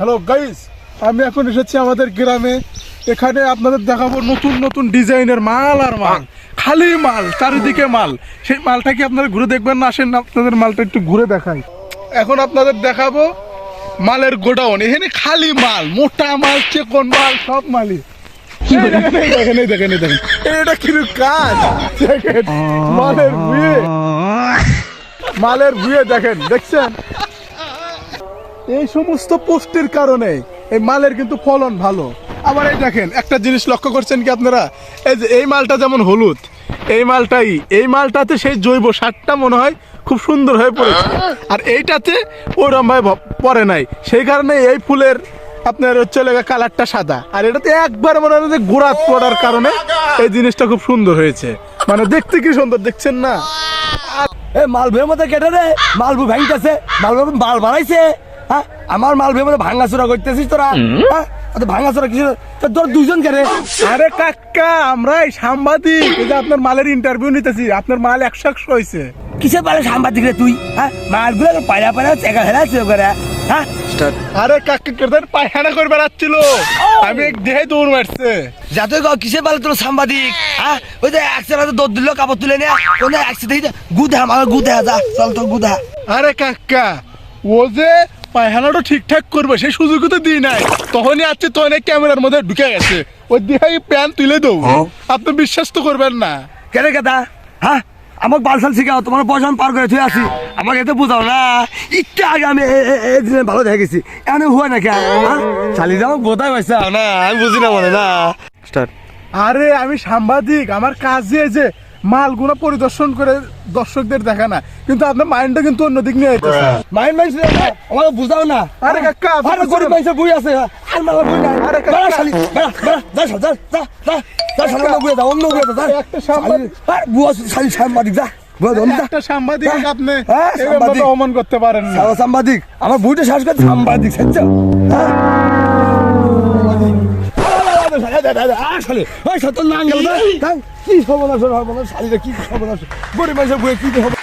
Hello guys আমি এখন এসেছি আমাদের গ্রামে। এখানে আপনাদের দেখাবো নতুন নতুন ডিজাইনের মাল আর মাল। খালি মাল চারিদিকে মাল। সেই মালটা কি আপনারা ঘুরে দেখবেন না? আসেন আপনাদের মালটা একটু ঘুরে দেখাই। এখন আপনাদের দেখাবো মালের গোডাউন। এখানে খালি মাল মোটা মাল চেকন মাল সব মালই। দেখেন, দেখেন দেখেন এটা কিন্তু কাজ? দেখেন মালের মালের বুয়ে দেখেন দেখছেন? এই সমস্ত পোস্টের কারণে এই মালের কিন্তু ফলন ভালো। আবার এই দেখেন, একটা জিনিস লক্ষ্য করছেন কি আপনারা? এই যে এই মালটা যেমন হলুদ, এই মালটাই, এই মালটাতে সেই জৈব সারটা মনে হয় খুব সুন্দর হয়ে পড়েছে। আর এইটাতে ওরম ভাবে ভ- পড়ে নাই। সেই কারণে এই ফুলের আপনার হচ্ছে লেগে কালারটা সাদা। আর এটাতে একবার মনে হয় যে গোড়াত পড়ার কারণে এই জিনিসটা খুব সুন্দর হয়েছে। মানে দেখতে কি সুন্দর, দেখছেন না? এ মালভুয়ের মধ্যে কেটে রে মালভু ভাঙতেছে মালভু মাল বানাইছে হ্যাঁ? আমার মালভুয়ের মধ্যে ভাঙাচোরা করতেছিস তোরা? হ্যাঁ? তো ভাঙাচোরা কিছু তো তোর দুজন কেটে আরে কাকা আমরা এই সাংবাদিক। এই যে আপনার মালের ইন্টারভিউ নিতেছি আপনার মাল একশো একশো হয়েছে কিসে পারে সাংবাদিক রে তুই? হ্যাঁ? মালগুলো পায়রা পায়রা চেকা চেক করে হ্যাঁ? আরে কাকা কেদার পায়খানা করে বেড়াচ্ছিল। আমি দেহে দৌড় মারছে। যাতে গো কিসে পালে তোর সাংবাদিক? হ্যাঁ? ওই যে একসাথে দৌড় দিল কাপড় তুলে নিয়ে একসাথে গুদা আমার গুদা যা চল গুদা আরে কাকা ও যে পায়খানাটা ঠিকঠাক করবে সেই সুযোগ তো দিই নাই। তখনই আসছে তখন এই ক্যামেরার মধ্যে ঢুকে গেছে। ওই দিহাই প্যান তুলে দেবো। আপনি বিশ্বাস তো করবেন না। কেন কেতা হ্যাঁ? আমাকে বালসাল শিখাও তোমার বয়স পার করে থুয়ে আসি আমাকে এতে বোঝাও না। একটু আগে আমি দিনে ভালো দেখে গেছি। এমন হুয়া না কে হ্যাঁ চালি যাও বোধাই পাইছে না? আমি বুঝি না মনে না। স্টার্ট আরে আমি সাংবাদিক আমার কাজই এই যে মালগুলো পরিদর্শন করে দর্শকদের দেখা না। কিন্তু আপনার মাইন্ডটা কিন্তু অন্যদিক নিয়ে যেতেছে মাইন মাইন আমাকে বুঝাও না। আরে কাকা, আপনি আরে গরিব। মানুষের বই আছে আর মালা বই নাই। আরে কাকা। বেড়া শালি বেড়া বেড়া যা যা যা যা যা। যা শালি অন্য বইয়ে যা অন্য বইয়ে যা যা। একটা সাংবাদিক- আর বুয়া শালি সাংবাদিক যা বুয়া দম যা। একটা সাংবাদিক আপনি হ্যাঁ। অপমান করতে পারেন না। সাংবাদিক আমার বইটা শ্বাস করে সাংবাদিক আসলে ওই সত্য না? গেল কি সর্বনাশ সর্বনাশ শালিরা কি সর্বনাশ? গরিব মানুষের বইয়ে কি হবে?